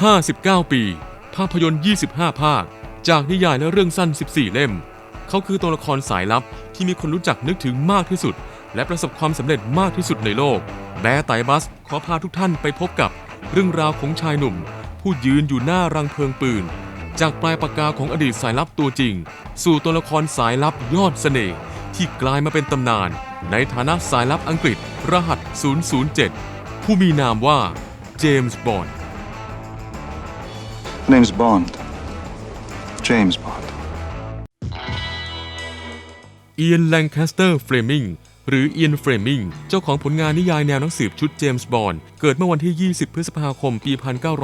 59 ปี ภาพยนตร์ 25 ภาค จากนิยายและเรื่องสั้น 14 เล่ม เขาคือตัวละครสายลับที่มีคนรู้จักนึกถึงมากที่สุด และประสบความสำเร็จมากที่สุดในโลก แบร์ไตบัสขอพาทุกท่านไปพบกับเรื่องราวของชายหนุ่ม ผู้ยืนอยู่หน้ารังเพลิงปืน จากปลายปากกาของอดีตสายลับตัวจริง สู่ตัวละครสายลับยอดเสน่ห์ที่กลายมาเป็นตำนาน ในฐานะสายลับอังกฤษ รหัส 007 ผู้มีนามว่าเจมส์บอนด์ Name's Bond. James Bond. เอียนแลงคาสเตอร์เฟรมิงหรือเอียนเฟรมิงเจ้าของผลงานนิยายแนวหนังสืบชุดเจมส์บอนด์เกิดเมื่อวันที่ 20 พฤษภาคม ปี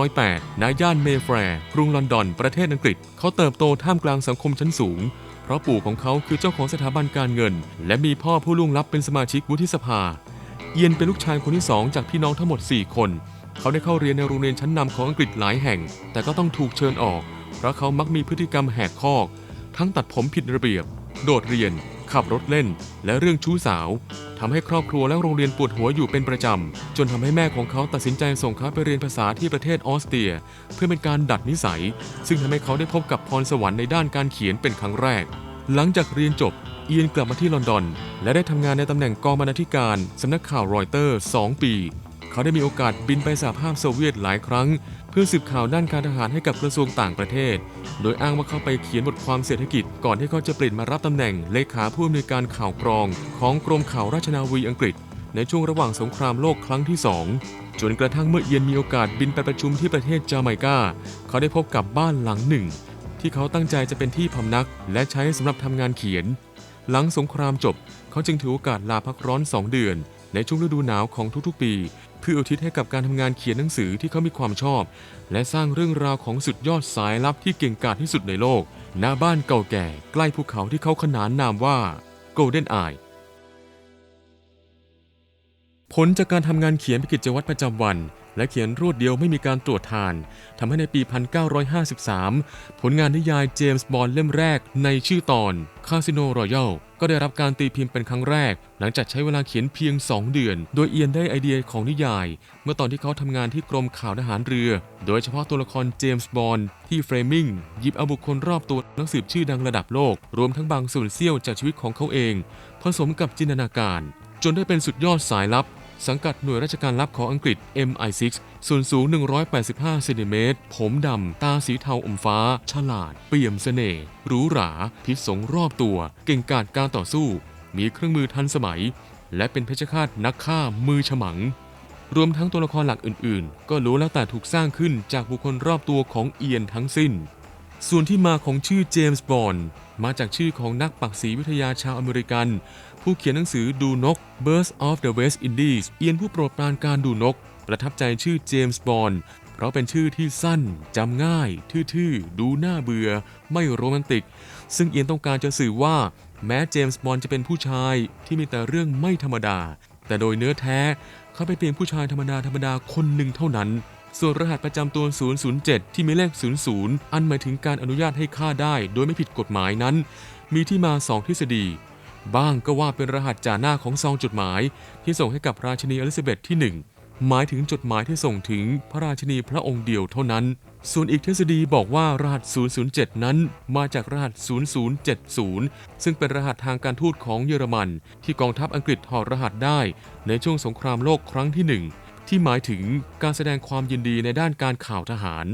1908 ณ ย่านเมแฟร์กรุงลอนดอน ประเทศอังกฤษ เขาเติบโตท่ามกลางสังคมชั้นสูง เพราะปู่ของเขาคือเจ้าของสถาบันการเงิน และมีพ่อผู้ล่วงลับเป็นสมาชิกวุฒิสภา เอียนเป็นลูกชายคนที่สองจากพี่น้องทั้งหมด 4 คน เขาได้เข้าเรียนในโรงเรียนชั้นนำของอังกฤษหลายแห่ง แต่ก็ต้องถูกเชิญออก เพราะเขามักมีพฤติกรรมแหกคอก ทั้งตัดผมผิดระเบียบ โดดเรียน ขับรถเล่น และเรื่องชู้สาวทำให้ครอบครัวและโรงเรียนปวดหัวอยู่เป็นประจำ จนทำให้แม่ของเขาตัดสินใจส่งเขาไปเรียนภาษาที่ประเทศออสเตรีย เพื่อเป็นการดัดนิสัย ซึ่งทำให้เขาได้พบกับพรสวรรค์ในด้านการเขียนเป็นครั้งแรก หลังจากเรียนจบ เอียนกลับมาที่ลอนดอน และได้ทำงานในตำแหน่งกองบรรณาธิการสำนักข่าวรอยเตอร์ 2 ปี เขาได้มีโอกาสบินไปสหภาพโซเวียตหลายครั้ง เพื่อสืบข่าวด้านการทหารให้กับกระทรวงต่างประเทศ โดยอ้างว่าเขาไปเขียนบทความเศรษฐกิจ ก่อนที่เขาจะเปลี่ยนมารับตำแหน่งเลขาผู้อำนวยการข่าวกรอง ของกรมข่าวราชนาวีอังกฤษ ในช่วงระหว่างสงครามโลกครั้งที่สองจนกระทั่งเมื่อเอียนมีโอกาสบินไปประชุมที่ประเทศจาไมกาเขาได้พบกับบ้านหลังหนึ่ง ที่เขาตั้งใจจะเป็นที่พำนัก และใช้สำหรับทำงานเขียน หลังสงครามจบ เขาจึงถือโอกาสลาพักร้อน 2 เดือน ในช่วงฤดูหนาวของทุกๆปี พื่ออุทิศให้กับการทำงานเขียนหนังสือที่เขามีความชอบ และสร้างเรื่องราวของสุดยอดสายลับที่เก่งกาจที่สุดในโลก หน้าบ้านเก่าแก่ใกล้ภูเขาที่เขาขนานนามว่า Golden Eye ผลจากการทำงานเขียนเป็นกิจวัตรประจำวัน และเขียนรวดเดียวไม่มีการตรวจทานทำให้ในปี 1953 ผลงานนิยายเจมส์บอนด์เล่มแรกในชื่อตอนคาสิโนรอยัลก็ได้รับการตีพิมพ์เป็นครั้งแรก หลังจากใช้เวลาเขียนเพียง 2 เดือน โดยเอียนได้ไอเดียของนิยาย เมื่อตอนที่เขาทำงานที่กรมข่าวทหารเรือ โดยเฉพาะตัวละครเจมส์บอนด์ที่เฟรมิงหยิบเอาบุคคลรอบตัวนักสืบชื่อดังระดับโลก รวมทั้งบางส่วนเสี้ยวจากชีวิตของเขาเอง ผสมกับจินตนาการ จนได้เป็นสุดยอดสายลับ สังกัดหน่วยราชการลับของอังกฤษ MI6 ส่วนสูง 185เซนติเมตร ผมดำ ตาสีเทาอมฟ้า ฉลาด เปี่ยมเสน่ห์หรูหรา พิษสงรอบตัว เก่งกาจการต่อสู้ มีเครื่องมือทันสมัย และเป็นเพชฌฆาตนักฆ่ามือฉมัง รวมทั้งตัวละครหลักอื่นๆ ก็รู้แล้วแต่ถูกสร้างขึ้นจากบุคคลรอบตัวของเอียนทั้งสิ้น ส่วนที่มาของชื่อเจมส์บอนด์มาจากชื่อของนักปักษีวิทยาชาวอเมริกัน ผู้เขียนหนังสือดูนก Birds of the West Indies เอียนผู้โปรดปรานการดูนก ประทับใจชื่อเจมส์บอนด์เพราะเป็นชื่อที่สั้น จำง่าย ทื่อๆ ดูน่าเบื่อ ไม่โรแมนติก ซึ่งเอียนต้องการจะสื่อว่า แม้เจมส์บอนด์จะเป็นผู้ชายที่มีแต่เรื่องไม่ธรรมดา แต่โดยเนื้อแท้เขาเป็นเพียงผู้ชายธรรมดาธรรมดาคนหนึ่งเท่านั้น ส่วนรหัสประจำตัว 007 ที่มีเลข 00 อันหมายถึงการอนุญาตให้ฆ่าได้โดยไม่ผิดกฎหมายนั้น มีที่มาสองทฤษฎี บ้างก็ว่าเป็นรหัสจ่าหน้าของซองจดหมาย ที่ส่งให้กับราชินีอลิซาเบธที่ 1 หมายถึงจดหมายที่ส่งถึงพระราชินีพระองค์เดียวเท่านั้น ส่วนอีกทฤษฎีบอกว่ารหัส 007 นั้น มาจากรหัส 0070 ซึ่งเป็นรหัสทางการทูตของเยอรมัน ที่กองทัพอังกฤษถอดรหัสได้ในช่วงสงครามโลกครั้งที่หนึ่ง ที่หมายถึงการแสดงความยินดีในด้านการข่าวทหาร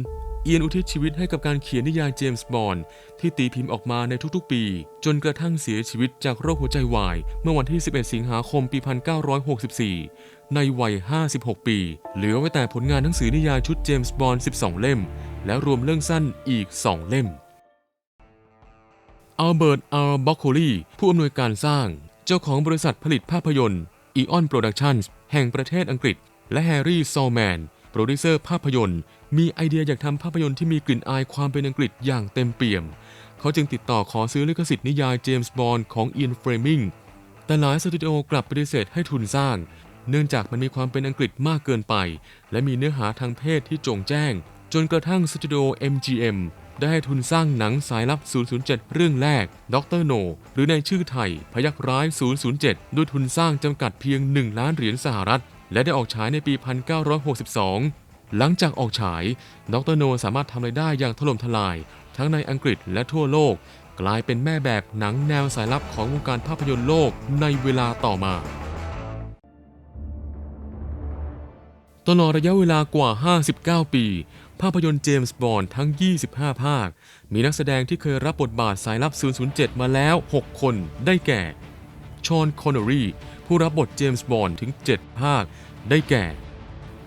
เอียนอุทิศชีวิตให้กับการเขียนนิยายเจมส์บอนด์ที่ตีพิมพ์ออกมาในทุกๆ ปี จนกระทั่งเสียชีวิตจากโรคหัวใจวาย เมื่อวันที่ 11 สิงหาคม ปี 1964 ในวัย 56 ปี เหลือไว้แต่ผลงานหนังสือนิยายชุดเจมส์บอนด์ 12 เล่ม และรวมเรื่องสั้นอีก 2 เล่มอัลเบิร์ต อาร์บ็อกโคลีผู้อำนวยการสร้าง เจ้าของบริษัทผลิตภาพยนตร์อีออนโปรดักชั่นแห่งประเทศอังกฤษ และแฮร์รี่ซอลแมน โปรดิวเซอร์ภาพยนตร์ มีไอเดียอยากทำภาพยนตร์ที่มีกลิ่นอายความเป็นอังกฤษอย่างเต็มเปี่ยม เขาจึงติดต่อขอซื้อลิขสิทธิ์นิยายเจมส์บอนด์ของอียนเฟรมิงแต่หลายสตูดิโอกลับปฏิเสธให้ทุนสร้าง เนื่องจากมันมีความเป็นอังกฤษมากเกินไป และมีเนื้อหาทางเพศที่จงแจ้ง จนกระทั่งสตูดิโอ MGM ได้ให้ทุนสร้างหนังสายลับ 007 เรื่องแรก ด็อกเตอร์โน หรือในชื่อไทย พยักร้าย 007 ด้วยทุนสร้างจำกัดเพียง 1 ล้านเหรียญสหรัฐ และได้ออกฉายในปี 1962 หลังจากออกฉาย ดรโนสามารถทำรายได้อย่างถล่มทลาย ทั้งในอังกฤษและทั่วโลก กลายเป็นแม่แบบหนังแนวสายลับของวงการภาพยนตร์โลกในเวลาต่อมาตลอดระยะเวลากว่า 59 ปี ภาพยนตร์เจมส์บอนด์ทั้ง 25 ภาค มีนักแสดงที่เคยรับบทบาทสายลับ 007 มาแล้ว 6 คน ได้แก่ ชอนคอนเนอรีผู้รับบทเจมส์บอนด์ถึง 7 ภาค ได้แก่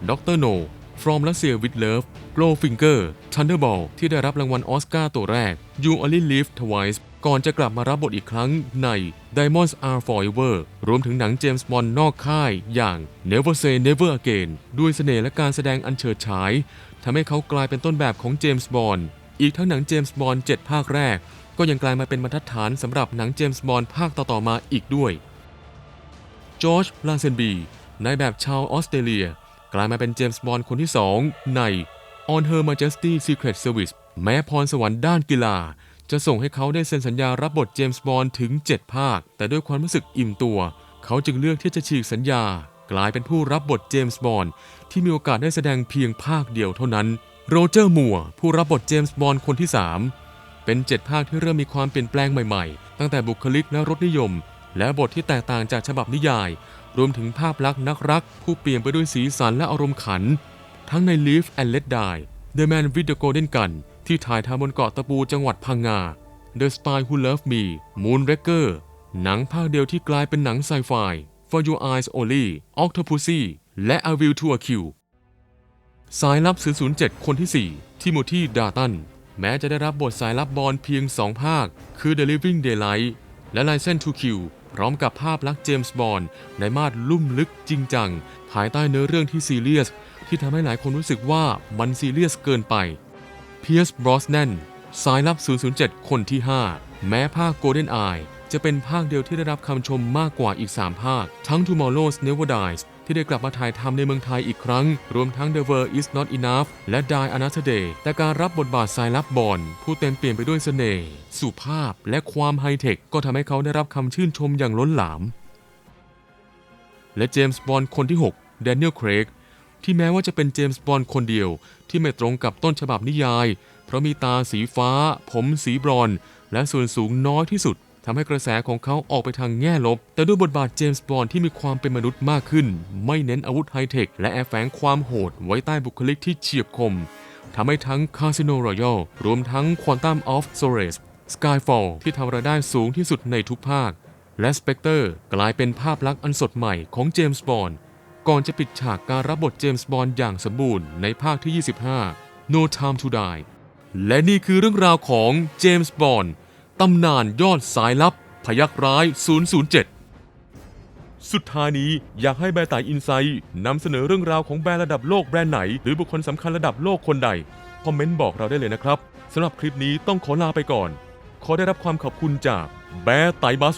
ด็อกเตอร์โน From Russia with Love Glowfinger Thunderball ที่ได้รับรางวัลออสการ์ตัวแรก You Only Live Twice ก่อนจะกลับมารับบทอีกครั้งใน Diamonds Are Forever รวมถึงหนังเจมส์บอนด์นอกค่ายอย่าง Never Say Never Again ด้วยเสน่ห์และการแสดงอันเฉิดฉายทำให้เขากลายเป็นต้นแบบของเจมส์บอนด์อีกทั้งหนังเจมส์บอนด์7ภาคแรก ก็ยังกลายมาเป็นบรรทัดฐานสำหรับหนังเจมส์บอนด์ภาคต่อๆมาอีกด้วยจอร์จลาเซนบีนายแบบชาวออสเตรเลีย กลายมาเป็นเจมส์บอนด์คนที่ 2 ใน On Her Majesty Secret Service แม้พรสวรรค์ด้านกีฬา จะส่งให้เขาได้เซ็นสัญญารับบทเจมส์บอนด์ถึง 7 ภาค แต่ด้วยความรู้สึกอิ่มตัว เขาจึงเลือกที่จะฉีกสัญญา กลายเป็นผู้รับบทเจมส์บอนด์ที่มีโอกาสได้แสดงเพียงภาคเดียวเท่านั้น โรเจอร์มัวร์ผู้รับบทเจมส์บอนด์คนที่ 3 เป็น7ภาคที่เริ่มมีความเปลี่ยนแปลงใหม่ๆ ตั้งแต่บุคลิกและรสนิยม และบทที่แตกต่างจากฉบับนิยาย รวมถึงภาพลักษณ์นักรัก ผู้เปลี่ยนไปด้วยสีสันและอารมณ์ขัน ทั้งใน Live and Let Die The Man with the Golden Gun ที่ถ่ายทำบนเกาะตะปูจังหวัดพังงา The Spy Who Loved Me Moonraker หนังภาคเดียวที่กลายเป็นหนังไซไฟ For Your Eyes Only Octopussy และ A View to a Kill สายลับ007 คนที่ 4ทิโมธีดาตัน แม้จะได้รับบทสายลับบอลเพียง 2 ภาค คือ The Living Daylight และ License to Kill พร้อมกับภาพลักษณ์เจมส์บอนด์ในมาดลุ่มลึกจริงจัง ภายใต้เนื้อเรื่องที่ซีเรียส ที่ทำให้หลายคนรู้สึกว่ามันซีเรียสเกินไปเพียร์สบรอสแนนสายลับ 007 คนที่ 5 แม้ภาค Golden Eye จะเป็นภาคเดียวที่ได้รับคำชมมากกว่าอีก 3 ภาค ทั้ง Tomorrow's Never Dies ที่ได้กลับมาถ่ายทำในเมืองไทยอีกครั้ง รวมทั้ง The World Is Not Enough และ Die Another Day แต่การรับบทบาทสายลับบอลผู้เต็มเปลี่ยนไปด้วยเสน่ห์สุภาพและความไฮเทค ก็ทำให้เขาได้รับคำชื่นชมอย่างล้นหลาม และเจมส์บอนคนที่ 6 แดเนียล เครกที่แม้ว่าจะเป็นเจมส์บอนคนเดียว ที่ไม่ตรงกับต้นฉบับนิยาย เพราะมีตาสีฟ้า ผมสีบรอนซ์และส่วนสูงน้อยที่สุด ทำให้กระแสของเขาออกไปทางแง่ลบ แต่ด้วยบทบาทเจมส์บอนด์ที่มีความเป็นมนุษย์มากขึ้น ไม่เน้นอาวุธไฮเทค และแอบแฝงความโหดไว้ใต้บุคลิกที่เฉียบคมทำให้ทั้ง Casino Royale รวมทั้ง Quantum of Solace Skyfall ที่ทำรายได้สูงที่สุดในทุกภาค และ Spectre กลายเป็นภาพลักษณ์อันสดใหม่ของเจมส์บอนด์ก่อนจะปิดฉากการรับบทเจมส์บอนด์อย่างสมบูรณ์ในภาคที่ 25 No Time to Die และนี่คือเรื่องราวของเจมส์บอนด์ ตำนานยอดสายลับ พยักร้าย 007 สุดท้ายนี้อยากให้แบร์ไตอินไซด์นำเสนอเรื่องราวของแบรนด์ระดับโลกแบรนด์ไหน หรือบุคคลสำคัญระดับโลกคนใด คอมเมนต์บอกเราได้เลยนะครับสำหรับคลิปนี้ต้องขอลาไปก่อน ขอได้รับความขอบคุณจากแบร์ไตบัส